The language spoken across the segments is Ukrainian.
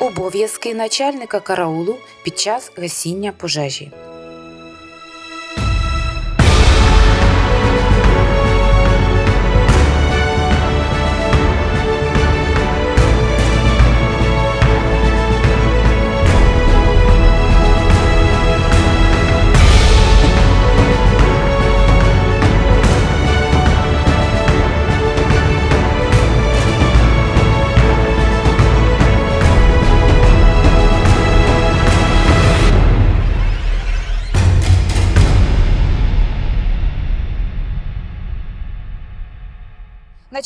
Обов'язки начальника караулу під час гасіння пожежі.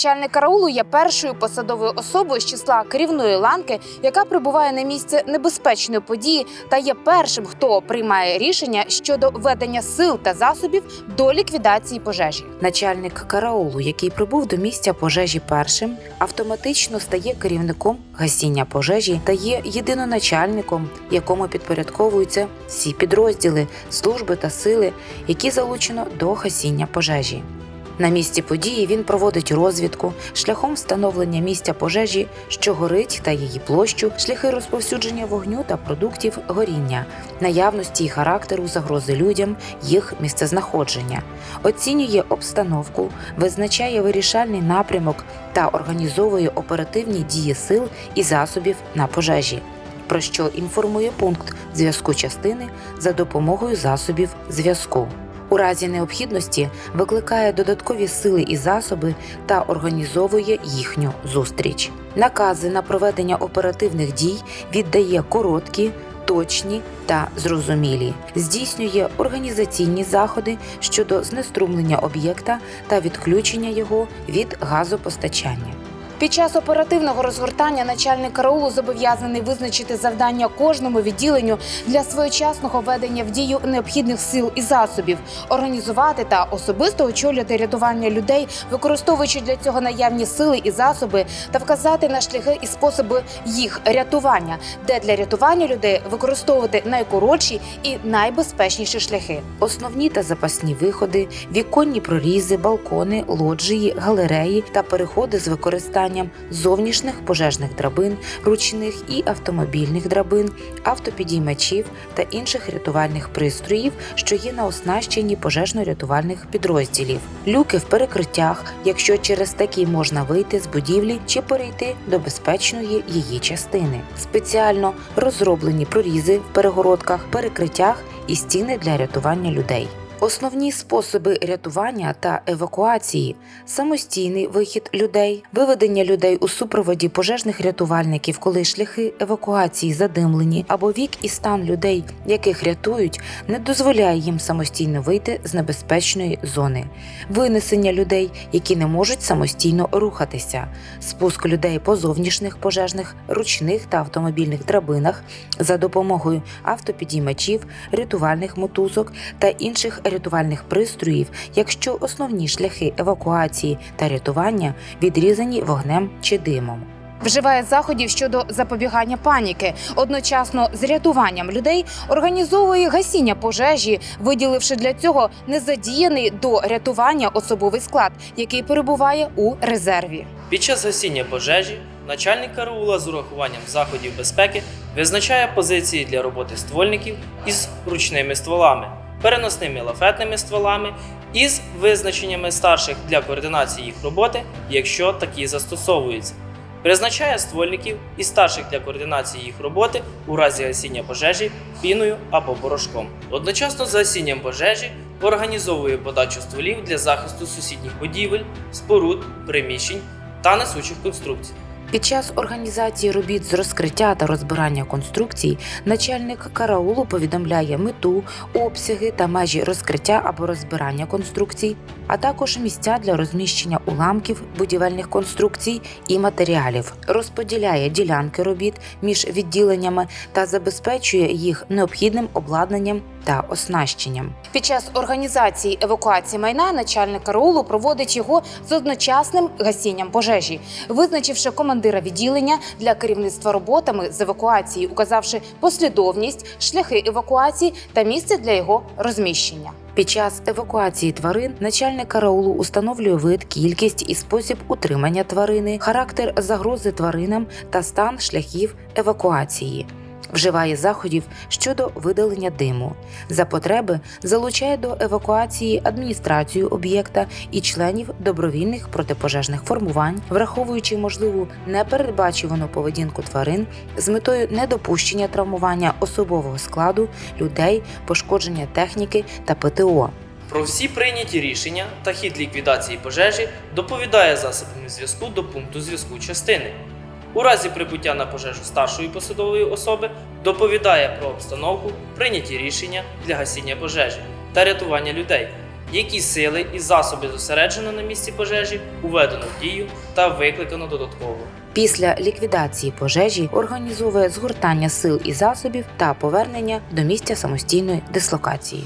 Начальник караулу є першою посадовою особою з числа керівної ланки, яка прибуває на місце небезпечної події та є першим, хто приймає рішення щодо ведення сил та засобів до ліквідації пожежі. Начальник караулу, який прибув до місця пожежі першим, автоматично стає керівником гасіння пожежі та є єдиноначальником, якому підпорядковуються всі підрозділи, служби та сили, які залучено до гасіння пожежі. На місці події він проводить розвідку шляхом встановлення місця пожежі, що горить та її площу, шляхи розповсюдження вогню та продуктів горіння, наявності і характеру загрози людям, їх місцезнаходження, оцінює обстановку, визначає вирішальний напрямок та організовує оперативні дії сил і засобів на пожежі. Про що інформує пункт зв'язку частини за допомогою засобів зв'язку. У разі необхідності викликає додаткові сили і засоби та організовує їхню зустріч. Накази на проведення оперативних дій віддає короткі, точні та зрозумілі, здійснює організаційні заходи щодо знеструмлення об'єкта та відключення його від газопостачання. Під час оперативного розгортання начальник караулу зобов'язаний визначити завдання кожному відділенню для своєчасного ведення в дію необхідних сил і засобів, організувати та особисто очолювати рятування людей, використовуючи для цього наявні сили і засоби, та вказати на шляхи і способи їх рятування, де для рятування людей використовувати найкоротші і найбезпечніші шляхи. Основні та запасні виходи, віконні прорізи, балкони, лоджії, галереї та переходи з використанням зовнішніх пожежних драбин, ручних і автомобільних драбин, автопідіймачів та інших рятувальних пристроїв, що є на оснащенні пожежно-рятувальних підрозділів, люки в перекриттях, якщо через такі можна вийти з будівлі чи перейти до безпечної її частини, спеціально розроблені прорізи в перегородках, перекриттях і стіни для рятування людей. Основні способи рятування та евакуації: самостійний вихід людей, виведення людей у супроводі пожежних рятувальників, коли шляхи евакуації задимлені, або вік і стан людей, яких рятують, не дозволяє їм самостійно вийти з небезпечної зони, винесення людей, які не можуть самостійно рухатися, спуск людей по зовнішніх пожежних, ручних та автомобільних драбинах за допомогою автопідіймачів, рятувальних мотузок та інших рятувальних пристроїв, якщо основні шляхи евакуації та рятування відрізані вогнем чи димом. Вживає заходів щодо запобігання паніки, одночасно з рятуванням людей організовує гасіння пожежі, виділивши для цього незадіяний до рятування особовий склад, який перебуває у резерві. Під час гасіння пожежі начальник караула з урахуванням заходів безпеки визначає позиції для роботи ствольників із ручними стволами, переносними лафетними стволами із визначеннями старших для координації їх роботи, якщо такі застосовуються. Призначає ствольників і старших для координації їх роботи у разі гасіння пожежі піною або порошком. Одночасно з гасінням пожежі організовує подачу стволів для захисту сусідніх будівель, споруд, приміщень та несучих конструкцій. Під час організації робіт з розкриття та розбирання конструкцій начальник караулу повідомляє мету, обсяги та межі розкриття або розбирання конструкцій, а також місця для розміщення уламків будівельних конструкцій і матеріалів, розподіляє ділянки робіт між відділеннями та забезпечує їх необхідним обладнанням та оснащенням. Під час організації евакуації майна начальник караулу проводить його з одночасним гасінням пожежі, визначивши командира відділення для керівництва роботами з евакуації, указавши послідовність, шляхи евакуації та місце для його розміщення. Під час евакуації тварин начальник караулу установлює вид, кількість і спосіб утримання тварини, характер загрози тваринам та стан шляхів евакуації. Вживає заходів щодо видалення диму. За потреби залучає до евакуації адміністрацію об'єкта і членів добровільних протипожежних формувань, враховуючи можливу непередбачувану поведінку тварин з метою недопущення травмування особового складу, людей, пошкодження техніки та ПТО. Про всі прийняті рішення та хід ліквідації пожежі доповідає засобами зв'язку до пункту зв'язку частини. У разі прибуття на пожежу старшої посадової особи доповідає про обстановку, прийняті рішення для гасіння пожежі та рятування людей, які сили і засоби зосереджено на місці пожежі, уведено в дію та викликано додатково. Після ліквідації пожежі організовує згортання сил і засобів та повернення до місця самостійної дислокації.